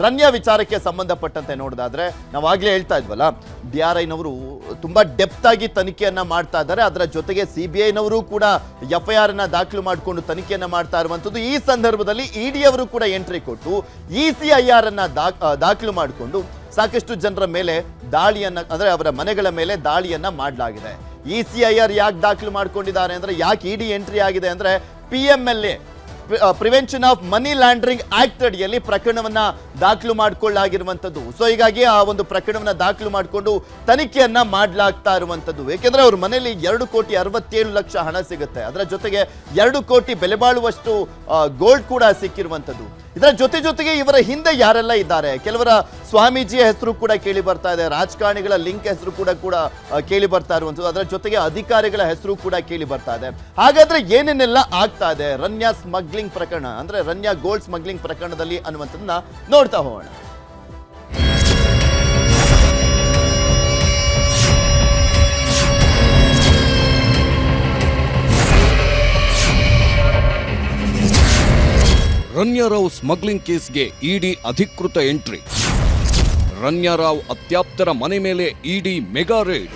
ರನ್ಯಾ ವಿಚಾರಕ್ಕೆ ಸಂಬಂಧಪಟ್ಟಂತೆ ನೋಡೋದಾದ್ರೆ ಆಗ್ಲೇ ಹೇಳ್ತಾ ಇದ್ವಲ್ಲ, ಡಿ ಆರ್ ಐನವರು ತುಂಬಾ ಡೆಪ್ತ್ ಆಗಿ ತನಿಖೆಯನ್ನ ಮಾಡ್ತಾ ಇದ್ದಾರೆ. ಅದರ ಜೊತೆಗೆ ಸಿ ಬಿ ಐನವರು ಕೂಡ ಎಫ್ ಐ ಆರ್ನ ದಾಖಲು ಮಾಡಿಕೊಂಡು ತನಿಖೆಯನ್ನ ಮಾಡ್ತಾ ಇರುವಂತದ್ದು ಈ ಸಂದರ್ಭದಲ್ಲಿ ಇಡಿ ಅವರು ಕೂಡ ಎಂಟ್ರಿ ಕೊಟ್ಟು, ಇ ಸಿ ಐ ಆರ್ ಅನ್ನ ದಾಖ- ದಾಖಲು ಮಾಡಿಕೊಂಡು ಸಾಕಷ್ಟು ಜನರ ಮೇಲೆ ದಾಳಿಯನ್ನ, ಅಂದ್ರೆ ಅವರ ಮನೆಗಳ ಮೇಲೆ ದಾಳಿಯನ್ನ ಮಾಡಲಾಗಿದೆ. ಇ ಸಿ ಐ ಆರ್ ಯಾಕೆ ದಾಖಲು ಮಾಡ್ಕೊಂಡಿದ್ದಾರೆ ಅಂದ್ರೆ, ಯಾಕೆ ಇಡಿ ಎಂಟ್ರಿ ಆಗಿದೆ ಅಂದ್ರೆ, P M L A prevention of money laundering act ಅಡಿಯಲ್ಲಿ ಪ್ರಕರಣವನ್ನ ದಾಖಲು ಮಾಡಿಕೊಳ್ಳಾಗಿರುವಂತದ್ದು ಸೊ ಹೀಗಾಗಿ ಆ ಒಂದು ಪ್ರಕರಣವನ್ನ ದಾಖಲು ಮಾಡಿಕೊಂಡು ತನಿಖೆಯನ್ನ ಮಾಡಲಾಗ್ತಾ ಇರುವಂತದ್ದು ಏಕೆಂದ್ರೆ ಅವ್ರ ಮನೆಯಲ್ಲಿ ಎರಡು ಕೋಟಿ ಅರವತ್ತೇಳು ಲಕ್ಷ ಹಣ ಸಿಗುತ್ತೆ. ಅದರ ಜೊತೆಗೆ ಎರಡು ಕೋಟಿ ಬೆಲೆ ಬಾಳುವಷ್ಟು ಗೋಲ್ಡ್ ಕೂಡ ಸಿಕ್ಕಿರುವಂತದ್ದು ಇದರ ಜೊತೆ ಜೊತೆಗೆ ಇವರ ಹಿಂದೆ ಯಾರೆಲ್ಲ ಇದ್ದಾರೆ? ಕೆಲವರ ಸ್ವಾಮೀಜಿಯ ಹೆಸರು ಕೂಡ ಕೇಳಿ ಬರ್ತಾ ಇದೆ, ರಾಜಕಾರಣಿಗಳ ಲಿಂಕ್ ಹೆಸರು ಕೂಡ ಕೂಡ ಕೇಳಿ ಬರ್ತಾ ಇರುವಂಥದ್ದು. ಅದರ ಜೊತೆಗೆ ಅಧಿಕಾರಿಗಳ ಹೆಸರು ಕೂಡ ಕೇಳಿ ಬರ್ತಾ ಇದೆ. ಹಾಗಾದ್ರೆ ಏನೇನೆಲ್ಲ ಆಗ್ತಾ ಇದೆ? ರನ್ಯಾ ಸ್ಮಗ್ಲಿಂಗ್ ಪ್ರಕರಣ, ಅಂದ್ರೆ ರನ್ಯಾ ಗೋಲ್ಡ್ ಸ್ಮಗ್ಲಿಂಗ್ ಪ್ರಕರಣದಲ್ಲಿ ಅನ್ನುವಂಥದ್ದನ್ನ ನೋಡ್ತಾ ಹೋಗೋಣ. ರನ್ಯಾರಾವ್ ಸ್ಮಗ್ಲಿಂಗ್ ಕೇಸ್ಗೆ ಇಡಿ ಅಧಿಕೃತ ಎಂಟ್ರಿ. ರನ್ಯಾರಾವ್ ಅತ್ಯಾಪ್ತರ ಮನೆ ಮೇಲೆ ಇಡಿ ಮೆಗಾ ರೇಡ್.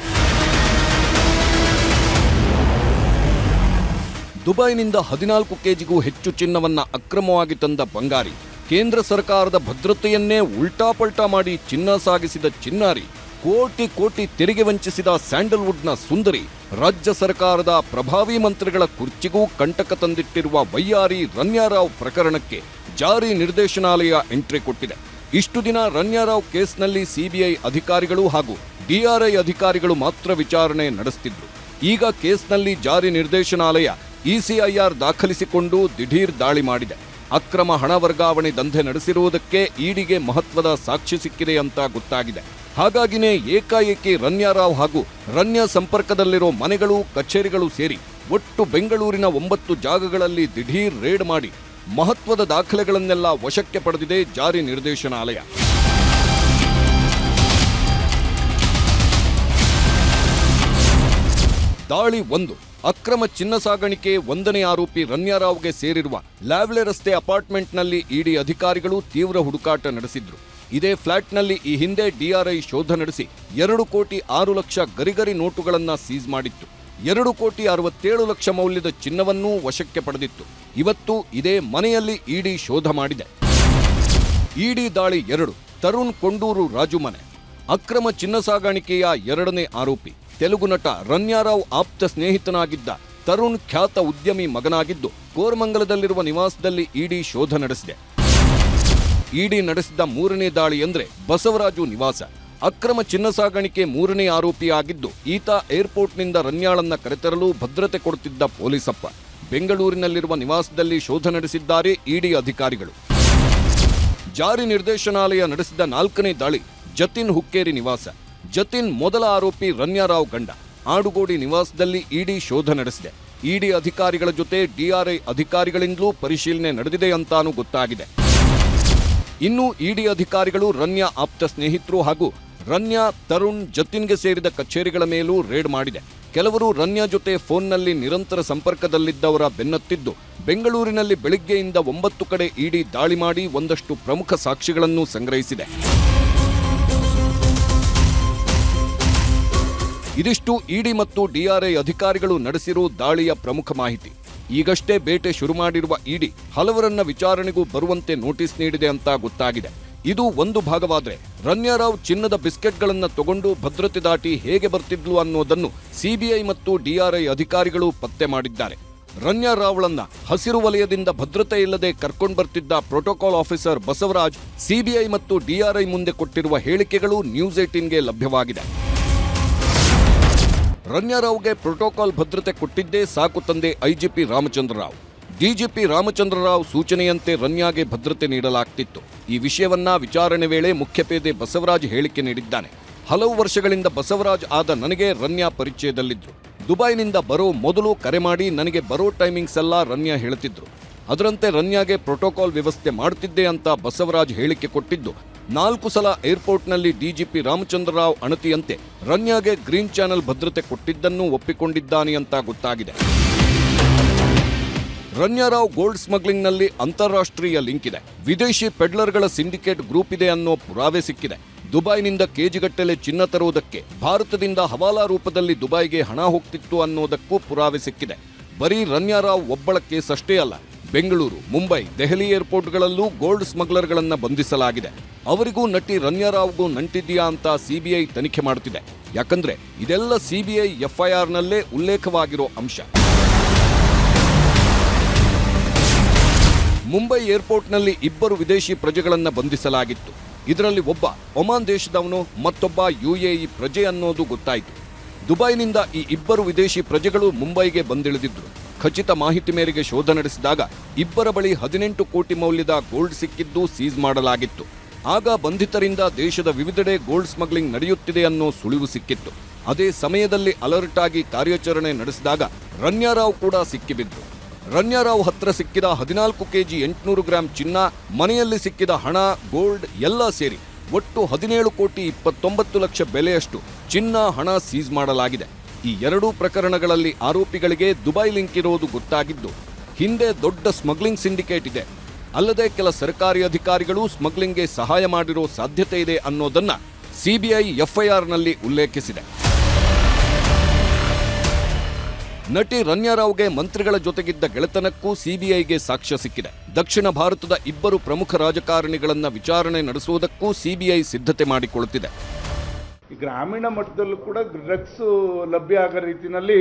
ದುಬೈನಿಂದ ಹದಿನಾಲ್ಕು ಕೆಜಿಗೂ ಹೆಚ್ಚು ಚಿನ್ನವನ್ನ ಅಕ್ರಮವಾಗಿ ತಂದ ಬಂಗಾರಿ. ಕೇಂದ್ರ ಸರ್ಕಾರದ ಭದ್ರತೆಯನ್ನೇ ಉಲ್ಟಾಪಲ್ಟಾ ಮಾಡಿ ಚಿನ್ನ ಸಾಗಿಸಿದ ಚಿನ್ನಾರಿ. ಕೋಟಿ ಕೋಟಿ ತೆರಿಗೆ ವಂಚಿಸಿದ ಸ್ಯಾಂಡಲ್ವುಡ್ನ ಸುಂದರಿ, ರಾಜ್ಯ ಸರ್ಕಾರದ ಪ್ರಭಾವಿ ಮಂತ್ರಿಗಳ ಕುರ್ಚಿಗೂ ಕಂಟಕ ತಂದಿಟ್ಟಿರುವ ವೈಯಾರಿ ರನ್ಯಾರಾವ್ ಪ್ರಕರಣಕ್ಕೆ ಜಾರಿ ನಿರ್ದೇಶನಾಲಯ ಎಂಟ್ರಿ ಕೊಟ್ಟಿದೆ. ಇಷ್ಟು ದಿನ ರನ್ಯಾರಾವ್ ಕೇಸ್ನಲ್ಲಿ ಸಿಬಿಐ ಅಧಿಕಾರಿಗಳು ಹಾಗೂ ಡಿಆರ್ಐ ಅಧಿಕಾರಿಗಳು ಮಾತ್ರ ವಿಚಾರಣೆ ನಡೆಸುತ್ತಿದ್ದರು ಈಗ ಕೇಸ್ನಲ್ಲಿ ಜಾರಿ ನಿರ್ದೇಶನಾಲಯ ಇಸಿಐಆರ್ ದಾಖಲಿಸಿಕೊಂಡು ದಿಢೀರ್ ದಾಳಿ ಮಾಡಿದೆ. ಅಕ್ರಮ ಹಣ ವರ್ಗಾವಣೆ ದಂಧೆ ನಡೆಸಿರುವುದಕ್ಕೆ ಈಡಿಗೆ ಮಹತ್ವದ ಸಾಕ್ಷಿ ಸಿಕ್ಕಿದೆ ಅಂತ ಗೊತ್ತಾಗಿದೆ. ಹಾಗಾಗಿನೇ ಏಕಾಏಕಿ ರನ್ಯಾರಾವ್ ಹಾಗೂ ರನ್ಯ ಸಂಪರ್ಕದಲ್ಲಿರೋ ಮನೆಗಳು ಕಚೇರಿಗಳು ಸೇರಿ ಒಟ್ಟು ಬೆಂಗಳೂರಿನ ಒಂಬತ್ತು ಜಾಗಗಳಲ್ಲಿ ದಿಢೀರ್ ರೇಡ್ ಮಾಡಿ ಮಹತ್ವದ ದಾಖಲೆಗಳನ್ನೆಲ್ಲ ವಶಕ್ಕೆ ಪಡೆದಿದೆ ಜಾರಿ ನಿರ್ದೇಶನಾಲಯ. ದಾಳಿ ಒಂದು. ಅಕ್ರಮ ಚಿನ್ನ ಸಾಗಾಣಿಕೆ ಒಂದನೇ ಆರೋಪಿ ರನ್ಯಾರಾವ್ಗೆ ಸೇರಿರುವ ಲ್ಯಾವ್ಲೆ ರಸ್ತೆ ಅಪಾರ್ಟ್ಮೆಂಟ್ನಲ್ಲಿ ಇಡಿ ಅಧಿಕಾರಿಗಳು ತೀವ್ರ ಹುಡುಕಾಟ ನಡೆಸಿದ್ರು. ಇದೇ ಫ್ಲಾಟ್ನಲ್ಲಿ ಈ ಹಿಂದೆ ಡಿಆರ್ಐ ಶೋಧ ನಡೆಸಿ ಎರಡು ಕೋಟಿ ಆರು ಲಕ್ಷ ಗರಿಗರಿ ನೋಟುಗಳನ್ನು ಸೀಸ್ ಮಾಡಿತ್ತು. ಎರಡು ಕೋಟಿ ಅರವತ್ತೇಳು ಲಕ್ಷ ಮೌಲ್ಯದ ಚಿನ್ನವನ್ನೂ ವಶಕ್ಕೆ ಪಡೆದಿತ್ತು. ಇವತ್ತು ಇದೇ ಮನೆಯಲ್ಲಿ ಇಡಿ ಶೋಧ ಮಾಡಿದೆ. ಇಡಿ ದಾಳಿ ಎರಡು, ತರುಣ್ ಕೊಂಡೂರು ರಾಜು ಮನೆ. ಅಕ್ರಮ ಚಿನ್ನ ಸಾಗಾಣಿಕೆಯ ಎರಡನೇ ಆರೋಪಿ. ತೆಲುಗು ನಟ ರನ್ಯಾರಾವ್ ಆಪ್ತ ಸ್ನೇಹಿತನಾಗಿದ್ದ ತರುಣ್ ಖ್ಯಾತ ಉದ್ಯಮಿ ಮಗನಾಗಿದ್ದು ಕೋರಮಂಗಲದಲ್ಲಿರುವ ನಿವಾಸದಲ್ಲಿ ಇಡಿ ಶೋಧ ನಡೆಸಿದೆ. ಇಡಿ ನಡೆಸಿದ ಮೂರನೇ ದಾಳಿ ಎಂದರೆ ಬಸವರಾಜು ನಿವಾಸ. ಅಕ್ರಮ ಚಿನ್ನ ಸಾಗಾಣಿಕೆ ಮೂರನೇ ಆರೋಪಿಯಾಗಿದ್ದು ಈತ ಏರ್ಪೋರ್ಟ್ನಿಂದ ರನ್ಯಾಳನ್ನ ಕರೆತರಲು ಭದ್ರತೆ ಕೊಡುತ್ತಿದ್ದ ಪೊಲೀಸಪ್ಪ. ಬೆಂಗಳೂರಿನಲ್ಲಿರುವ ನಿವಾಸದಲ್ಲಿ ಶೋಧ ನಡೆಸಿದ್ದಾರೆ ಇಡಿ ಅಧಿಕಾರಿಗಳು. ಜಾರಿ ನಿರ್ದೇಶನಾಲಯ ನಡೆಸಿದ ನಾಲ್ಕನೇ ದಾಳಿ ಜತಿನ್ ಹುಕ್ಕೇರಿ ನಿವಾಸ. ಜತಿನ್ ಮೊದಲ ಆರೋಪಿ ರನ್ಯಾರಾವ್ ಗಂಡ ಆಡುಗೋಡಿ ನಿವಾಸದಲ್ಲಿ ಇಡಿ ಶೋಧ ನಡೆಸಿದೆ. ಇಡಿ ಅಧಿಕಾರಿಗಳ ಜೊತೆ ಡಿಆರ್ಐ ಅಧಿಕಾರಿಗಳಿಂದಲೂ ಪರಿಶೀಲನೆ ನಡೆದಿದೆ ಅಂತಾನೂ ಗೊತ್ತಾಗಿದೆ. ಇನ್ನು ಇಡಿ ಅಧಿಕಾರಿಗಳು ರನ್ಯಾ ಆಪ್ತ ಸ್ನೇಹಿತರು ಹಾಗೂ ರನ್ಯಾ ತರುಣ್, ಜತಿನ್ಗೆ ಸೇರಿದ ಕಚೇರಿಗಳ ಮೇಲೂ ರೇಡ್ ಮಾಡಿದೆ. ಕೆಲವರು ರನ್ಯಾ ಜೊತೆ ಫೋನ್ನಲ್ಲಿ ನಿರಂತರ ಸಂಪರ್ಕದಲ್ಲಿದ್ದವರ ಬೆನ್ನತ್ತಿದ್ದು, ಬೆಂಗಳೂರಿನಲ್ಲಿ ಬೆಳಿಗ್ಗೆಯಿಂದ ಒಂಬತ್ತು ಕಡೆ ಇಡಿ ದಾಳಿ ಮಾಡಿ ಒಂದಷ್ಟು ಪ್ರಮುಖ ಸಾಕ್ಷಿಗಳನ್ನು ಸಂಗ್ರಹಿಸಿದೆ. ಇದಿಷ್ಟು ಇಡಿ ಮತ್ತು ಡಿಆರ್ಐ ಅಧಿಕಾರಿಗಳು ನಡೆಸಿರೋ ದಾಳಿಯ ಪ್ರಮುಖ ಮಾಹಿತಿ. ಈಗಷ್ಟೇ ಬೇಟೆ ಶುರು ಮಾಡಿರುವ ಇಡಿ ಹಲವರನ್ನ ವಿಚಾರಣೆಗೂ ಬರುವಂತೆ ನೋಟಿಸ್ ನೀಡಿದೆ ಅಂತ ಗೊತ್ತಾಗಿದೆ. ಇದು ಒಂದು ಭಾಗವಾದ್ರೆ ರನ್ಯಾರಾವ್ ಚಿನ್ನದ ಬಿಸ್ಕೆಟ್ಗಳನ್ನು ತಗೊಂಡು ಭದ್ರತೆ ದಾಟಿ ಹೇಗೆ ಬರ್ತಿದ್ಲು ಅನ್ನೋದನ್ನು ಸಿಬಿಐ ಮತ್ತು ಡಿಆರ್ಐ ಅಧಿಕಾರಿಗಳು ಪತ್ತೆ ಮಾಡಿದ್ದಾರೆ. ರನ್ಯಾರಾವ್ಳನ್ನ ಹಸಿರು ವಲಯದಿಂದ ಭದ್ರತೆ ಇಲ್ಲದೆ ಕರ್ಕೊಂಡು ಬರ್ತಿದ್ದ ಪ್ರೋಟೋಕಾಲ್ ಆಫೀಸರ್ ಬಸವರಾಜ್ ಸಿಬಿಐ ಮತ್ತು ಡಿಆರ್ಐ ಮುಂದೆ ಕೊಟ್ಟಿರುವ ಹೇಳಿಕೆಗಳು ನ್ಯೂಸ್ ಏಟೀನ್ಗೆ ಲಭ್ಯವಾಗಿದೆ. ರನ್ಯಾರಾವ್ಗೆ ಪ್ರೋಟೋಕಾಲ್ ಭದ್ರತೆ ಕೊಟ್ಟಿದ್ದೇ ಸಾಕು ತಂದೆ ಐಜಿಪಿ ರಾಮಚಂದ್ರ ರಾವ್. ಡಿಜಿಪಿ ರಾಮಚಂದ್ರರಾವ್ ಸೂಚನೆಯಂತೆ ರನ್ಯಾಗೆ ಭದ್ರತೆ ನೀಡಲಾಗ್ತಿತ್ತು. ಈ ವಿಷಯವನ್ನ ವಿಚಾರಣೆ ವೇಳೆ ಮುಖ್ಯಪೇದೆ ಬಸವರಾಜ್ ಹೇಳಿಕೆ ನೀಡಿದ್ದಾನೆ. ಹಲವು ವರ್ಷಗಳಿಂದ ಬಸವರಾಜ್ ಆದ ನನಗೆ ರನ್ಯಾ ಪರಿಚಯದಲ್ಲಿದ್ದರು ದುಬೈನಿಂದ ಬರೋ ಮೊದಲು ಕರೆ ಮಾಡಿ ನನಗೆ ಬರೋ ಟೈಮಿಂಗ್ಸ್ ಎಲ್ಲ ರನ್ಯಾ ಹೇಳ್ತಿದ್ರು. ಅದರಂತೆ ರನ್ಯಾಗೆ ಪ್ರೋಟೋಕಾಲ್ ವ್ಯವಸ್ಥೆ ಮಾಡುತ್ತಿದ್ದೆ ಅಂತ ಬಸವರಾಜ್ ಹೇಳಿಕೆ ಕೊಟ್ಟಿದ್ದು. ನಾಲ್ಕು ಸಲ ಏರ್ಪೋರ್ಟ್ನಲ್ಲಿ ಡಿಜಿಪಿ ರಾಮಚಂದ್ರ ರಾವ್ ಅಣತಿಯಂತೆ ರನ್ಯಾಗೆ ಗ್ರೀನ್ ಚಾನೆಲ್ ಭದ್ರತೆ ಕೊಟ್ಟಿದ್ದನ್ನು ಒಪ್ಪಿಕೊಂಡಿದ್ದಾನೆ ಅಂತ ಗೊತ್ತಾಗಿದೆ. ರನ್ಯಾರಾವ್ ಗೋಲ್ಡ್ ಸ್ಮಗ್ಲಿಂಗ್ನಲ್ಲಿ ಅಂತಾರಾಷ್ಟ್ರೀಯ ಲಿಂಕ್ ಇದೆ. ವಿದೇಶಿ ಪೆಡ್ಲರ್ಗಳ ಸಿಂಡಿಕೇಟ್ ಗ್ರೂಪ್ ಇದೆ ಅನ್ನೋ ಪುರಾವೆ ಸಿಕ್ಕಿದೆ. ದುಬೈನಿಂದ ಕೆಜಿಗಟ್ಟಲೆ ಚಿನ್ನ ತರುವುದಕ್ಕೆ ಭಾರತದಿಂದ ಹವಾಲಾ ರೂಪದಲ್ಲಿ ದುಬೈಗೆ ಹಣ ಹೋಗ್ತಿತ್ತು ಅನ್ನೋದಕ್ಕೂ ಪುರಾವೆ ಸಿಕ್ಕಿದೆ. ಬರೀ ರನ್ಯಾರಾವ್ ಒಬ್ಬಳ ಕೇಸ್ ಅಷ್ಟೇ ಅಲ್ಲ ಬೆಂಗಳೂರು, ಮುಂಬೈ, ದೆಹಲಿ ಏರ್ಪೋರ್ಟ್ಗಳಲ್ಲೂ ಗೋಲ್ಡ್ ಸ್ಮಗ್ಲರ್ಗಳನ್ನು ಬಂಧಿಸಲಾಗಿದೆ. ಅವರಿಗೂ ನಟಿ ರನ್ಯಾರಾವ್ಗೂ ನಂಟಿದ್ಯಾ ಅಂತ ಸಿಬಿಐ ತನಿಖೆ ಮಾಡುತ್ತಿದೆ. ಯಾಕಂದ್ರೆ ಇದೆಲ್ಲ ಸಿಬಿಐ ಎಫ್ಐಆರ್ನಲ್ಲೇ ಉಲ್ಲೇಖವಾಗಿರೋ ಅಂಶ. ಮುಂಬೈ ಏರ್ಪೋರ್ಟ್ನಲ್ಲಿ ಇಬ್ಬರು ವಿದೇಶಿ ಪ್ರಜೆಗಳನ್ನು ಬಂಧಿಸಲಾಗಿತ್ತು. ಇದರಲ್ಲಿ ಒಬ್ಬ ಒಮಾನ್ ದೇಶದವನು, ಮತ್ತೊಬ್ಬ ಯುಎಇ ಪ್ರಜೆ ಅನ್ನೋದು ಗೊತ್ತಾಯಿತು. ದುಬೈನಿಂದ ಈ ಇಬ್ಬರು ವಿದೇಶಿ ಪ್ರಜೆಗಳು ಮುಂಬೈಗೆ ಬಂದಿಳಿದಿದ್ರು. ಖಚಿತ ಮಾಹಿತಿ ಮೇರೆಗೆ ಶೋಧ ನಡೆಸಿದಾಗ ಇಬ್ಬರ ಬಳಿ ಹದಿನೆಂಟು ಕೋಟಿ ಮೌಲ್ಯದ ಗೋಲ್ಡ್ ಸಿಕ್ಕಿದ್ದು ಸೀಸ್ ಮಾಡಲಾಗಿತ್ತು. ಆಗ ಬಂಧಿತರಿಂದ ದೇಶದ ವಿವಿಧೆಡೆ ಗೋಲ್ಡ್ ಸ್ಮಗ್ಲಿಂಗ್ ನಡೆಯುತ್ತಿದೆ ಅನ್ನೋ ಸುಳಿವು ಸಿಕ್ಕಿತ್ತು. ಅದೇ ಸಮಯದಲ್ಲಿ ಅಲರ್ಟ್ ಆಗಿ ಕಾರ್ಯಾಚರಣೆ ನಡೆಸಿದಾಗ ರನ್ಯಾರಾವ್ ಕೂಡ ಸಿಕ್ಕಿಬಿದ್ರು ರನ್ಯಾರಾವ್ ಹತ್ರ ಸಿಕ್ಕಿದ ಹದಿನಾಲ್ಕು ಕೆಜಿ ಎಂಟುನೂರು ಗ್ರಾಂ ಚಿನ್ನ, ಮನೆಯಲ್ಲಿ ಸಿಕ್ಕಿದ ಹಣ, ಗೋಲ್ಡ್ ಎಲ್ಲ ಸೇರಿ ಒಟ್ಟು ಹದಿನೇಳು ಕೋಟಿ ಇಪ್ಪತ್ತೊಂಬತ್ತು ಲಕ್ಷ ಬೆಲೆಯಷ್ಟು ಚಿನ್ನ, ಹಣ ಸೀಸ್ ಮಾಡಲಾಗಿದೆ. ಈ ಎರಡೂ ಪ್ರಕರಣಗಳಲ್ಲಿ ಆರೋಪಿಗಳಿಗೆ ದುಬೈ ಲಿಂಕ್ ಇರೋದು ಗೊತ್ತಾಗಿದ್ದು, ಹಿಂದೆ ದೊಡ್ಡ ಸ್ಮಗ್ಲಿಂಗ್ ಸಿಂಡಿಕೇಟ್ ಇದೆ. ಅಲ್ಲದೆ ಕೆಲ ಸರ್ಕಾರಿ ಅಧಿಕಾರಿಗಳು ಸ್ಮಗ್ಲಿಂಗ್ಗೆ ಸಹಾಯ ಮಾಡಿರೋ ಸಾಧ್ಯತೆ ಇದೆ ಅನ್ನೋದನ್ನ ಸಿಬಿಐ ಎಫ್ಐಆರ್ನಲ್ಲಿ ಉಲ್ಲೇಖಿಸಿದೆ. ನಟಿ ರನ್ಯಾರಾವ್ಗೆ ಮಂತ್ರಿಗಳ ಜೊತೆಗಿದ್ದ ಗೆಳೆತನಕ್ಕೂ ಸಿಬಿಐಗೆ ಸಾಕ್ಷ್ಯ ಸಿಕ್ಕಿದೆ. ದಕ್ಷಿಣ ಭಾರತದ ಇಬ್ಬರು ಪ್ರಮುಖ ರಾಜಕಾರಣಿಗಳನ್ನ ವಿಚಾರಣೆ ನಡೆಸುವುದಕ್ಕೂ ಸಿಬಿಐ ಸಿದ್ಧತೆ ಮಾಡಿಕೊಳ್ಳುತ್ತಿದೆ ಗ್ರಾಮೀಣ ಮಟ್ಟದಲ್ಲೂ ಕೂಡ ಡ್ರಗ್ಸ್ ಲಭ್ಯ ಆಗೋ ರೀತಿಯಲ್ಲಿ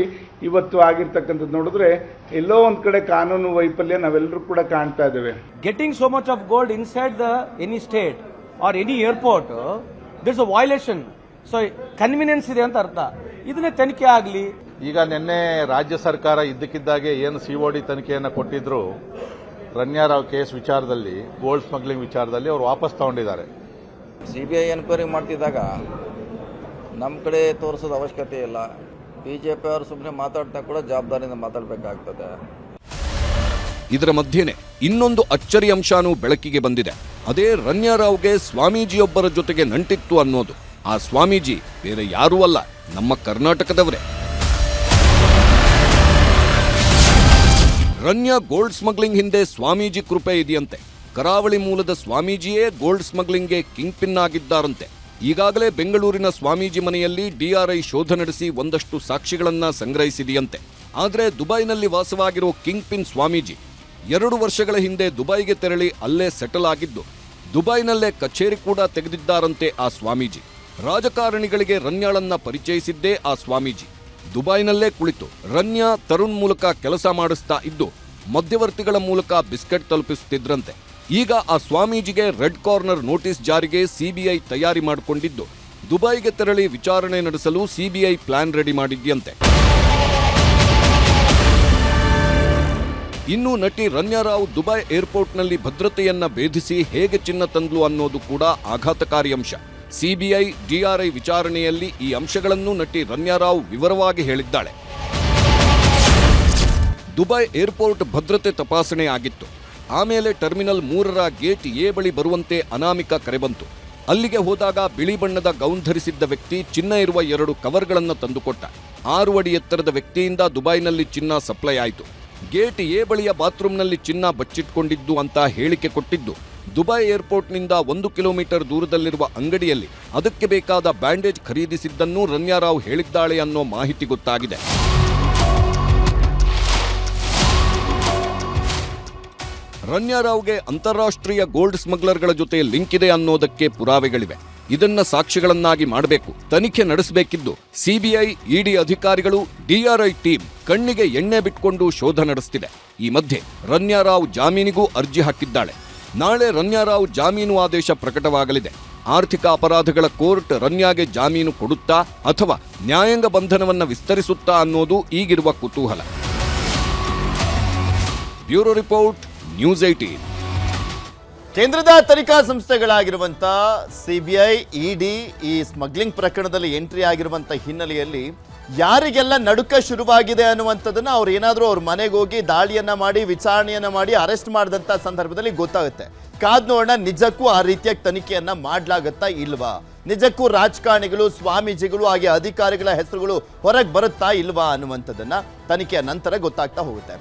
ಇವತ್ತು ಆಗಿರ್ತಕ್ಕಂಥದ್ದು ನೋಡಿದ್ರೆ ಎಲ್ಲೋ ಒಂದು ಕಡೆ ಕಾನೂನು ವೈಫಲ್ಯ ನಾವೆಲ್ಲರೂ ಕೂಡ ಕಾಣ್ತಾ ಇದ್ದೇವೆ. Getting so much of gold inside the any state or any airport that's a violation violation. So convenience ಇದೆ ಅಂತ ಅರ್ಥ. ಇದನ್ನೇ ತನಿಖೆ ಆಗಲಿ. ಈಗ ನಿನ್ನೆ ರಾಜ್ಯ ಸರ್ಕಾರ ಇದ್ದಕ್ಕಿದ್ದಾಗೆ ಏನು ಸಿ ಒ ಡಿ ತನಿಖೆಯನ್ನು ಕೊಟ್ಟಿದ್ರು ರನ್ಯಾರಾವ್ ಕೇಸ್ ವಿಚಾರದಲ್ಲಿ ಗೋಲ್ಡ್ ಸ್ಮಗ್ಲಿಂಗ್ ವಿಚಾರದಲ್ಲಿ ಅವರು ವಾಪಸ್ ತಗೊಂಡಿದ್ದಾರೆ. ಸಿಬಿಐ ಬಿ ಐ ಎನ್ಕ್ವೈರಿ ಮಾಡ್ತಿದ್ದಾಗ ನಮ್ಮ ಕಡೆ ತೋರಿಸೋದು ಅವಶ್ಯಕತೆ ಇಲ್ಲ. ಬಿ ಜೆ ಪಿ ಅವರು ಸುಮ್ಮನೆ ಮಾತಾಡ್ತಾ ಕೂಡ ಜವಾಬ್ದಾರಿಯಿಂದ ಮಾತಾಡಬೇಕಾಗ್ತದೆ. ಇದರ ಮಧ್ಯೆನೆ ಇನ್ನೊಂದು ಅಚ್ಚರಿ ಅಂಶನೂ ಬೆಳಕಿಗೆ ಬಂದಿದೆ. ಅದೇ ರನ್ಯಾರಾವ್ಗೆ ಸ್ವಾಮೀಜಿಯೊಬ್ಬರ ಜೊತೆಗೆ ನಂಟಿತ್ತು ಅನ್ನೋದು. ಆ ಸ್ವಾಮೀಜಿ ಬೇರೆ ಯಾರೂ ಅಲ್ಲ, ನಮ್ಮ ಕರ್ನಾಟಕದವರೇ. ರನ್ಯಾ ಗೋಲ್ಡ್ ಸ್ಮಗ್ಲಿಂಗ್ ಹಿಂದೆ ಸ್ವಾಮೀಜಿ ಕೃಪೆ ಇದೆಯಂತೆ. ಕರಾವಳಿ ಮೂಲದ ಸ್ವಾಮೀಜಿಯೇ ಗೋಲ್ಡ್ ಸ್ಮಗ್ಲಿಂಗ್ಗೆ ಕಿಂಗ್ ಪಿನ್ ಆಗಿದ್ದಾರಂತೆ. ಈಗಾಗಲೇ ಬೆಂಗಳೂರಿನ ಸ್ವಾಮೀಜಿ ಮನೆಯಲ್ಲಿ ಡಿಆರ್ಐ ಶೋಧ ನಡೆಸಿ ಒಂದಷ್ಟು ಸಾಕ್ಷಿಗಳನ್ನ ಸಂಗ್ರಹಿಸಿದೆಯಂತೆ. ಆದರೆ ದುಬೈನಲ್ಲಿ ವಾಸವಾಗಿರೋ ಕಿಂಗ್ ಪಿನ್ ಸ್ವಾಮೀಜಿ ಎರಡು ವರ್ಷಗಳ ಹಿಂದೆ ದುಬೈಗೆ ತೆರಳಿ ಅಲ್ಲೇ ಸೆಟಲ್ ಆಗಿದ್ದು, ದುಬೈನಲ್ಲೇ ಕಚೇರಿ ಕೂಡ ತೆಗೆದಿದ್ದಾರಂತೆ ಆ ಸ್ವಾಮೀಜಿ. ರಾಜಕಾರಣಿಗಳಿಗೆ ರನ್ಯಾಳನ್ನ ಪರಿಚಯಿಸಿದ್ದೇ ಆ ಸ್ವಾಮೀಜಿ. ದುಬೈನಲ್ಲೇ ಕುಳಿತು ರನ್ಯಾ ತರುಣ್ ಮೂಲಕ ಕೆಲಸ ಮಾಡಿಸ್ತಾ ಇದ್ದು, ಮಧ್ಯವರ್ತಿಗಳ ಮೂಲಕ ಬಿಸ್ಕೆಟ್ ತಲುಪಿಸುತ್ತಿದ್ರಂತೆ ಈಗ ಆ ಸ್ವಾಮೀಜಿಗೆ ರೆಡ್ ಕಾರ್ನರ್ ನೋಟಿಸ್ ಜಾರಿಗೆ ಸಿಬಿಐ ತಯಾರಿ ಮಾಡಿಕೊಂಡಿದ್ದು. ದುಬೈಗೆ ತೆರಳಿ ವಿಚಾರಣೆ ನಡೆಸಲು ಸಿಬಿಐ ಪ್ಲಾನ್ ರೆಡಿ ಮಾಡಿದ್ಯಂತೆ. ಇನ್ನು ನಟಿ ರನ್ಯಾರಾವ್ ದುಬೈ ಏರ್ಪೋರ್ಟ್ನಲ್ಲಿ ಭದ್ರತೆಯನ್ನ ಭೇದಿಸಿ ಹೇಗೆ ಚಿನ್ನ ತಂದ್ಲು ಅನ್ನೋದು ಕೂಡ ಆಘಾತಕಾರಿ ಅಂಶ. ಸಿಬಿಐ ಡಿಆರ್ಐ ವಿಚಾರಣೆಯಲ್ಲಿ ಈ ಅಂಶಗಳನ್ನು ನಟಿ ರನ್ಯಾರಾವ್ ವಿವರವಾಗಿ ಹೇಳಿದ್ದಾಳೆ. ದುಬೈ ಏರ್ಪೋರ್ಟ್ ಭದ್ರತೆ ತಪಾಸಣೆ ಆಗಿತ್ತು. ಆಮೇಲೆ ಟರ್ಮಿನಲ್ ಮೂರರ ಗೇಟ್ ಎ ಬಳಿ ಬರುವಂತೆ ಅನಾಮಿಕ ಕರೆ ಬಂತು. ಅಲ್ಲಿಗೆ ಹೋದಾಗ ಬಿಳಿ ಬಣ್ಣದ ಗೌನ್ ಧರಿಸಿದ್ದ ವ್ಯಕ್ತಿ ಚಿನ್ನ ಇರುವ ಎರಡು ಕವರ್ಗಳನ್ನು ತಂದುಕೊಟ್ಟ. ಆರು ಅಡಿ ಎತ್ತರದ ವ್ಯಕ್ತಿಯಿಂದ ದುಬೈನಲ್ಲಿ ಚಿನ್ನ ಸಪ್ಲೈ ಆಯಿತು. ಗೇಟ್ ಎ ಬಳಿಯ ಬಾತ್ರೂಮ್ನಲ್ಲಿ ಚಿನ್ನ ಬಚ್ಚಿಟ್ಕೊಂಡಿದ್ದು ಅಂತ ಹೇಳಿಕೆ ಕೊಟ್ಟಿದ್ದು. ದುಬೈ ಏರ್ಪೋರ್ಟ್ನಿಂದ ಒಂದು ಕಿಲೋಮೀಟರ್ ದೂರದಲ್ಲಿರುವ ಅಂಗಡಿಯಲ್ಲಿ ಅದಕ್ಕೆ ಬೇಕಾದ ಬ್ಯಾಂಡೇಜ್ ಖರೀದಿಸಿದ್ದನ್ನು ರನ್ಯಾರಾವ್ ಹೇಳಿದ್ದಾಳೆ ಅನ್ನೋ ಮಾಹಿತಿ ಗೊತ್ತಾಗಿದೆ. ರನ್ಯಾರಾವ್ಗೆ ಅಂತಾರಾಷ್ಟ್ರೀಯ ಗೋಲ್ಡ್ ಸ್ಮಗ್ಲರ್ಗಳ ಜೊತೆ ಲಿಂಕ್ ಇದೆ ಅನ್ನೋದಕ್ಕೆ ಪುರಾವೆಗಳಿವೆ. ಇದನ್ನ ಸಾಕ್ಷಿಗಳನ್ನಾಗಿ ಮಾಡಬೇಕು. ತನಿಖೆ ನಡೆಸಬೇಕಿದ್ದು ಸಿಬಿಐ, ಇಡಿ ಅಧಿಕಾರಿಗಳು ಡಿಆರ್ಐ ಟೀಮ್ ಕಣ್ಣಿಗೆ ಎಣ್ಣೆ ಬಿಟ್ಕೊಂಡು ಶೋಧ ನಡೆಸ್ತಿದೆ. ಈ ಮಧ್ಯೆ ರನ್ಯಾರಾವ್ ಜಾಮೀನಿಗೂ ಅರ್ಜಿ ಹಾಕಿದ್ದಾಳೆ. ನಾಳೆ ರನ್ಯಾರಾವ್ ಜಾಮೀನು ಆದೇಶ ಪ್ರಕಟವಾಗಲಿದೆ. ಆರ್ಥಿಕ ಅಪರಾಧಗಳ ಕೋರ್ಟ್ ರನ್ಯಾಗೆ ಜಾಮೀನು ಕೊಡುತ್ತಾ ಅಥವಾ ನ್ಯಾಯಾಂಗ ಬಂಧನವನ್ನ ವಿಸ್ತರಿಸುತ್ತಾ ಅನ್ನೋದು ಈಗಿರುವ ಕುತೂಹಲ. ಬ್ಯೂರೋ ರಿಪೋರ್ಟ್ ನ್ಯೂಸ್ ಏಟೀನ್ ಕೇಂದ್ರದ ತನಿಖಾ ಸಂಸ್ಥೆಗಳಾಗಿರುವಂಥ ಸಿಬಿಐ ಇಡಿ ಈ ಸ್ಮಗ್ಲಿಂಗ್ ಪ್ರಕರಣದಲ್ಲಿ ಎಂಟ್ರಿ ಆಗಿರುವಂಥ ಹಿನ್ನೆಲೆಯಲ್ಲಿ ಯಾರಿಗೆಲ್ಲ ನಡುಕ ಶುರುವಾಗಿದೆ ಅನ್ನುವಂಥದ್ದನ್ನು ಅವ್ರು ಏನಾದರೂ ಅವ್ರ ಮನೆಗೆ ಹೋಗಿ ದಾಳಿಯನ್ನು ಮಾಡಿ, ವಿಚಾರಣೆಯನ್ನು ಮಾಡಿ ಅರೆಸ್ಟ್ ಮಾಡಿದಂಥ ಸಂದರ್ಭದಲ್ಲಿ ಗೊತ್ತಾಗುತ್ತೆ. ಕಾದ್ ನೋಡೋಣ, ನಿಜಕ್ಕೂ ಆ ರೀತಿಯಾಗಿ ತನಿಖೆಯನ್ನು ಮಾಡಲಾಗುತ್ತಾ ಇಲ್ವಾ? ನಿಜಕ್ಕೂ ರಾಜಕಾರಣಿಗಳು, ಸ್ವಾಮೀಜಿಗಳು, ಹಾಗೆ ಅಧಿಕಾರಿಗಳ ಹೆಸರುಗಳು ಹೊರಗೆ ಬರುತ್ತಾ ಇಲ್ವಾ ಅನ್ನುವಂಥದ್ದನ್ನು ತನಿಖೆಯ ನಂತರ ಗೊತ್ತಾಗ್ತಾ ಹೋಗುತ್ತೆ.